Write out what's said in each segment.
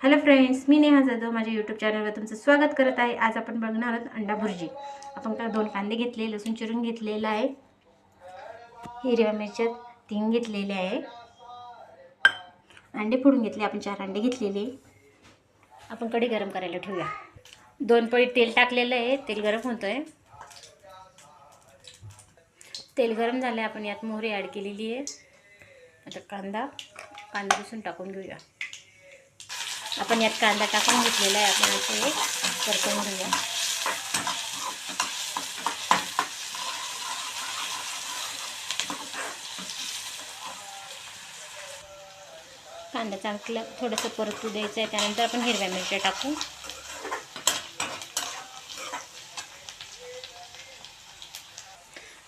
Hello friends मी नेहा जाधव. माझ्या YouTube चॅनलवर तुमचं स्वागत करत आहे. आज आपण बघणार आहोत अंडा भुर्जी. आपण का दोन कांदे घेतले लसूण चिरून घेतलेला आहे. हिरव्या मिरच्या तीन घेतलेले आहे. अंडे फोडून घेतले आपण चार अंडे घेतलेले. आपण कढी गरम करायला ठेवूया. दोन पळी तेल टाकलेलं आहे. तेल गरम होतं आहे तेल गरम झालं आपण यात मोहरी ॲड केलेली आहे. आता कांदा कांदा लसूण टाकून घेऊया. आपण यात कांदा टाकून घेतलेला आहे आपण असं हे परतून घेऊया. कांदा चांगला थोडंसं परतू द्यायचं आहे त्यानंतर आपण हिरव्या मिरच्या टाकू.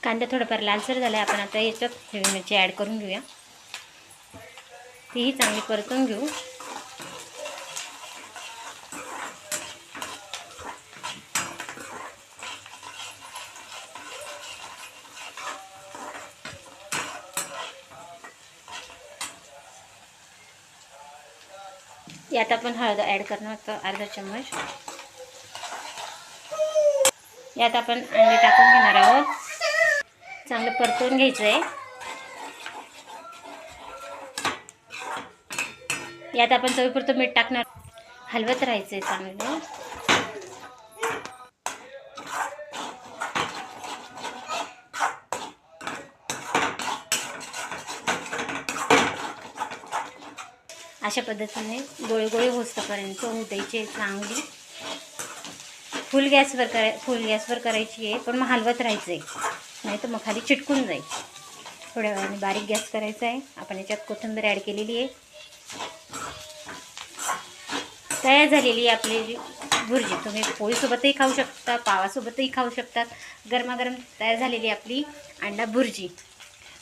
कांदा थोडाफार लालसर झाला आहे आपण आता याच्यात हिरवी मिरची ॲड करून घेऊया. तीही चांगली परतून घेऊ. यात आपण हळद ॲड करणार होतो अर्धा चम्मच. यात आपण अंडे टाकून घेणार आहोत. चांगलं परतून घ्यायचं आहे यात आपण चवीपुरतं मीठ टाकणार हलवत राहायचं आहे चांगलं. अशा पद्धतीने गोळे गोळे होस्तपर्यंत होऊ द्यायचे चांगली. फुल गॅसवर कराय फुल गॅसवर करायची आहे पण मग हलवत राहायचं आहे नाही तर मग खाली चिटकून जाईल. थोड्या वेळाने बारीक गॅस करायचा आहे. आपण याच्यात कोथिंबीर ॲड केलेली आहे. तयार झालेली आहे आपली भुर्जी. तुम्ही पोळीसोबतही खाऊ शकता पावासोबतही खाऊ शकतात गरमागरम तयार झालेली आहे आपली अंडा भुर्जी.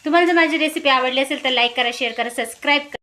तुम्हाला जर माझी रेसिपी आवडली असेल तर लाईक करा शेअर करा सबस्क्राईब करा.